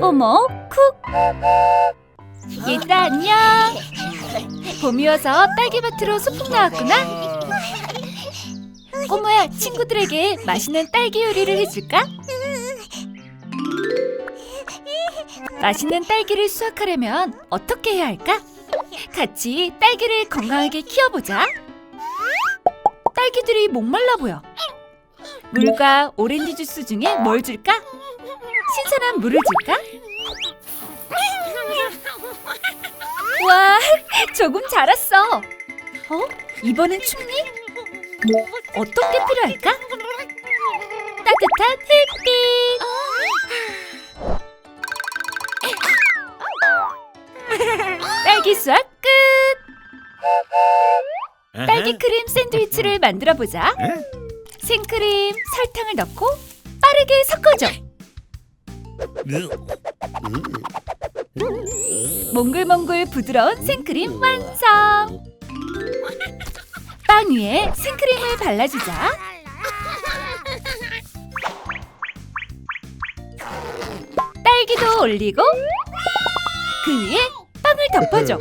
꼬모 쿡 얘들아 안녕 봄이 와서 딸기밭으로 소풍 나왔구나 꼬모야 친구들에게 맛있는 딸기 요리를 해줄까? 맛있는 딸기를 수확하려면 어떻게 해야 할까? 같이 딸기를 건강하게 키워보자 딸기들이 목말라 보여 물과 오렌지 주스 중에 뭘 줄까? 신선한 물을 줄까? 와, 조금 자랐어. 어? 이번엔 춥니? 어떤 게 필요할까? 따뜻한 햇빛. 딸기 수확 끝. 딸기 크림 샌드위치를 만들어 보자. 생크림, 설탕을 넣고 빠르게 섞어줘. 몽글몽글 부드러운 생크림 완성. 빵 위에 생크림을 발라주자. 딸기도 올리고 그 위에 빵을 덮어줘.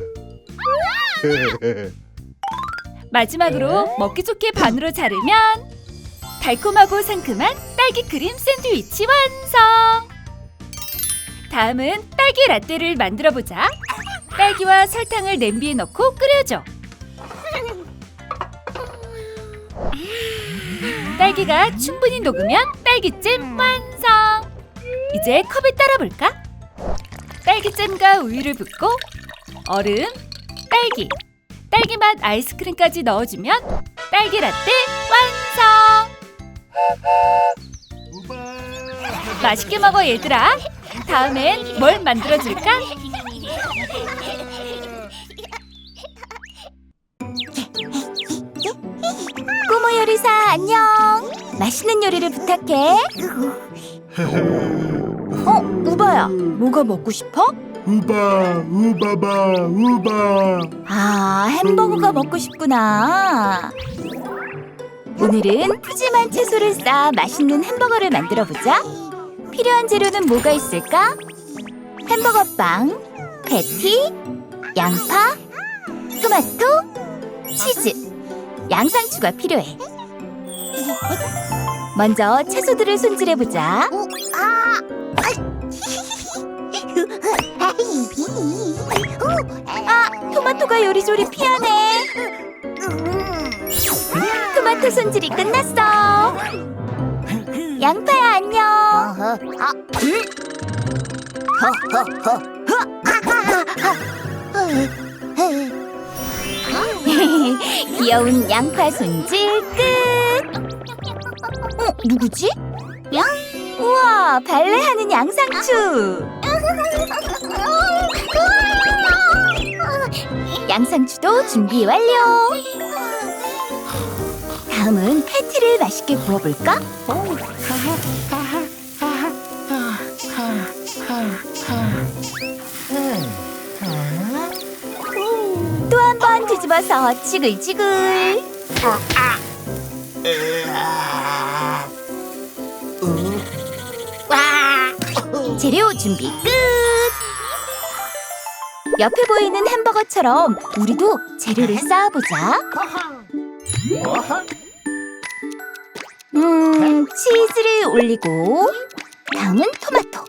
마지막으로 먹기 좋게 반으로 자르면 달콤하고 상큼한 딸기 크림 샌드위치 완성. 다음은 딸기 라떼를 만들어 보자. 딸기와 설탕을 냄비에 넣고 끓여줘. 딸기가 충분히 녹으면 딸기잼 완성. 이제 컵에 따라 볼까? 딸기잼과 우유를 붓고 얼음, 딸기, 딸기 맛 아이스크림까지 넣어주면 딸기 라떼 완성. 맛있게 먹어 얘들아. 다음엔 뭘 만들어줄까? 꼬모 요리사 안녕. 맛있는 요리를 부탁해. 어, 우바야. 뭐가 먹고 싶어? 우바 우바바 우바 아, 햄버거가 먹고 싶구나. 오늘은 푸짐한 채소를 쌓아 맛있는 햄버거를 만들어 보자. 필요한 재료는 뭐가 있을까? 햄버거 빵, 패티, 양파, 토마토, 치즈, 양상추가 필요해. 먼저 채소들을 손질해 보자. 아, 토마토가 요리조리 피하네. 토마토 손질이 끝났어. 양파야 안녕. 귀여운 양파 손질 끝. 어, 누구지? 양? 우와, 발레하는 양상추. 양상추도 준비 완료. 다음은 패티를 맛있게 구워볼까? 집어서 지글지글. 재료 준비 끝. 옆에 보이는 햄버거처럼 우리도 재료를 쌓아보자. 음, 치즈를 올리고 다음은 토마토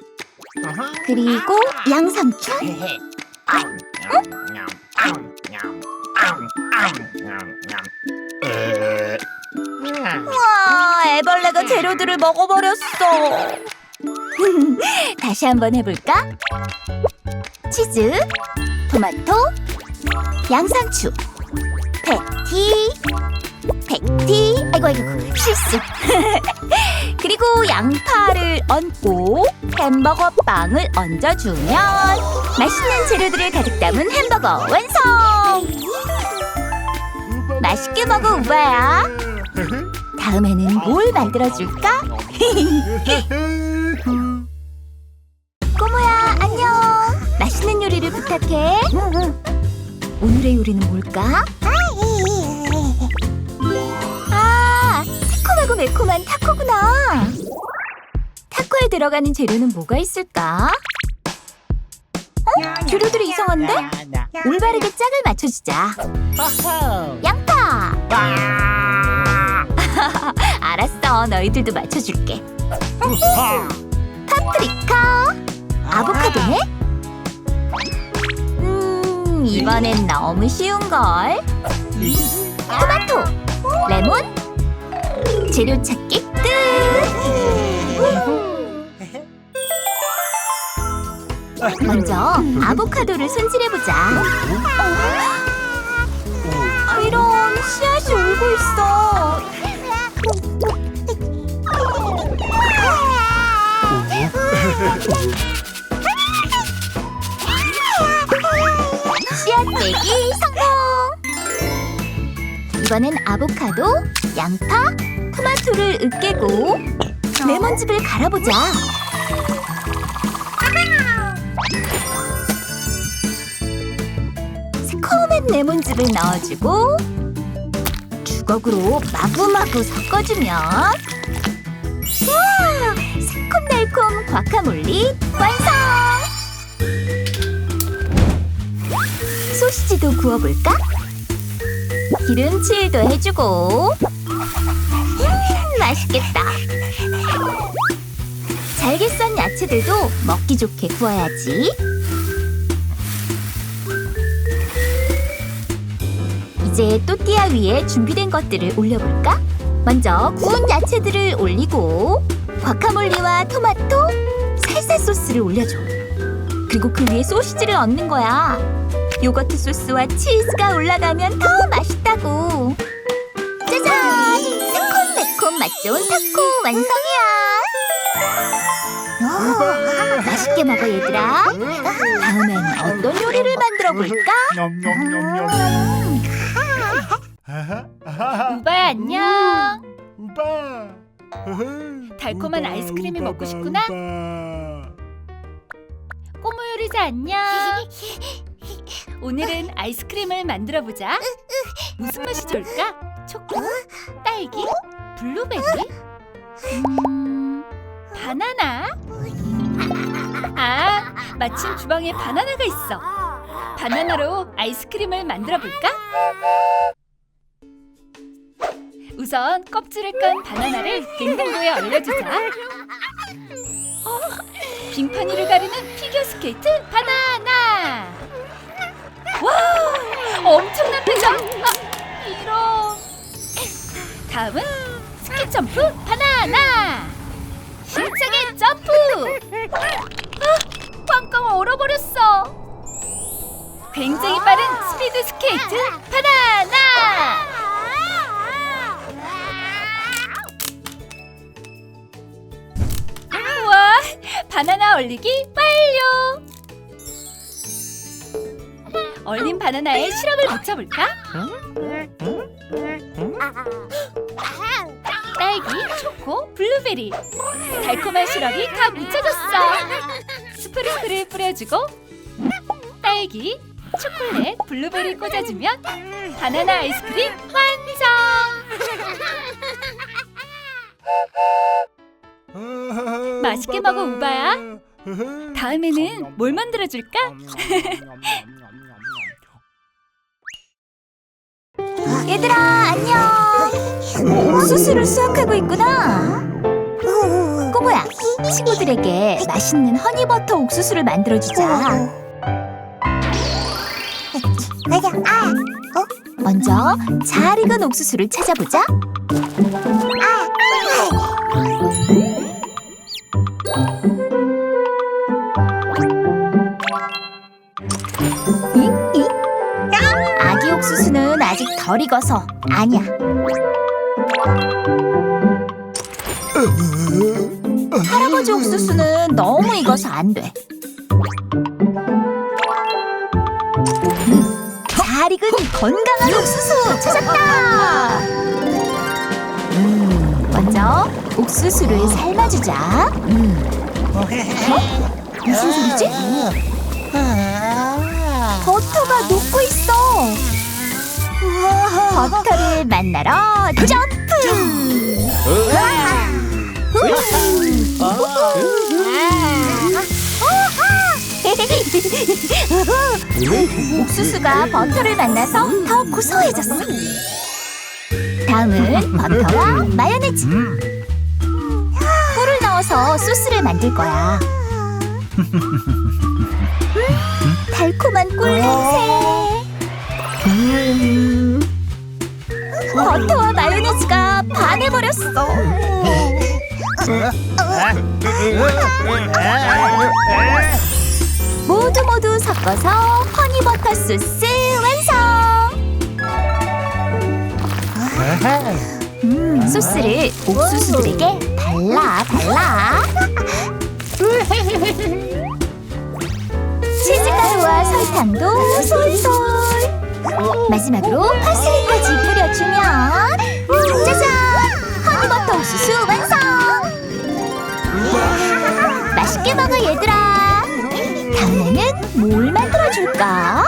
그리고 양상추 와 애벌레가 재료들을 먹어버렸어. 다시 한번 해볼까? 치즈 토마토 양상추 패티 패티. 아이고 아이고 실수. 그리고 양파를 얹고 햄버거 빵을 얹어주면 맛있는 재료들을 가득 담은 햄버거 완성 맛있게 먹어 우바야 다음에는 뭘 만들어줄까? 꼬모야 안녕 맛있는 요리를 부탁해 오늘의 요리는 뭘까? 아 새콤하고 매콤한 타코구나 햄버거에 들어가는 재료는 뭐가 있을까? 어? 재료들이 이상한데? 올바르게 짝을 맞춰주자. 양파! 알았어, 너희들도 맞춰줄게. 파프리카, 아보카도네? 음, 이번엔 너무 쉬운걸. 토마토, 레몬, 재료 찾기 끝! 먼저 아보카도를 손질해보자. 씨앗이 울고 있어. 씨앗 빼기 성공! 이번엔 아보카도, 양파, 토마토를 으깨고 레몬즙을 갈아보자. 새콤한 레몬즙을 넣어주고 주걱으로 마구마구 섞어주면 우와! 새콤달콤 과카몰리 완성! 소시지도 구워볼까? 기름칠도 해주고 음, 맛있겠다 잘게 썬 야채들도 먹기 좋게 구워야지 이제 또띠아 위에 준비된 것들을 올려볼까? 먼저 구운 야채들을 올리고 과카몰리와 토마토, 살사 소스를 올려줘. 그리고 그 위에 소시지를 얹는 거야. 요거트 소스와 치즈가 올라가면 더 맛있다고. 짜잔! 새콤매콤 맛 좋은 타코 완성이야. 오, 맛있게 먹어 얘들아. 다음엔 어떤 요리를 만들어 볼까? 냠냠냠냠. 우바야 안녕. 우바. 달콤한 아이스크림이 먹고 싶구나? 꼬모 요리사 안녕. 오늘은 아이스크림을 만들어 보자. 무슨 맛이 좋을까? 초코, 딸기, 블루베리, 음, 바나나. 아, 마침 주방에 바나나가 있어. 바나나로 아이스크림을 만들어 볼까? 우선 껍질을 깐 바나나를 냉장고에 얼려주자. 어, 빙판 위를 가르는 피겨 스케이트 바나나. 와, 엄청난 배정. 아, 이런. 다음은 스키 점프 바나나. 힘차게 점프. 아, 꽝꽝 얼어버렸어. 굉장히 빠른 스피드 스케이트 바나나. 얼리기 완료. 얼린 바나나에 시럽을 묻혀볼까? 딸기, 초코, 블루베리 달콤한 시럽이 다 묻혀졌어 스프링클을 뿌려주고 딸기, 초콜릿, 블루베리 꽂아주면 바나나 아이스크림 완성! 맛있게 먹어, 우바야. 다음에는 뭘 만들어줄까? 얘들아 안녕 옥수수를 수확하고 있구나 꼬모야 친구들에게 맛있는 허니버터 옥수수를 만들어주자 먼저 잘 익은 옥수수를 찾아보자 잉? 아직 덜 익어서 아니야. 할아버지 옥수수는 너무 익어서 안 돼. 음, 잘 익은 건강한 옥수수 찾았다. 음, 먼저 옥수수를 삶아주자. 음. 어? 무슨 소리지? 버터가 녹고 있어. 버터를 만나러 점프. 옥수수가 버터를 만나서 더 고소해졌어. 다음은 버터와 마요네즈. 꿀을 넣어서 소스를 만들 거야. 음, 달콤한 꿀 냄새. 음, 버터와 마요네즈가 반해버렸어. 모두 모두 섞어서 허니버터 소스 완성! 음, 소스를 옥수수들에게 발라 발라 치즈가루와 설탕도 솔솔 마지막으로 파슬리까지 뿌려주면 짜잔! 허니버터 옥수수 완성! 맛있게 먹어 얘들아 다음에는 뭘 만들어줄까?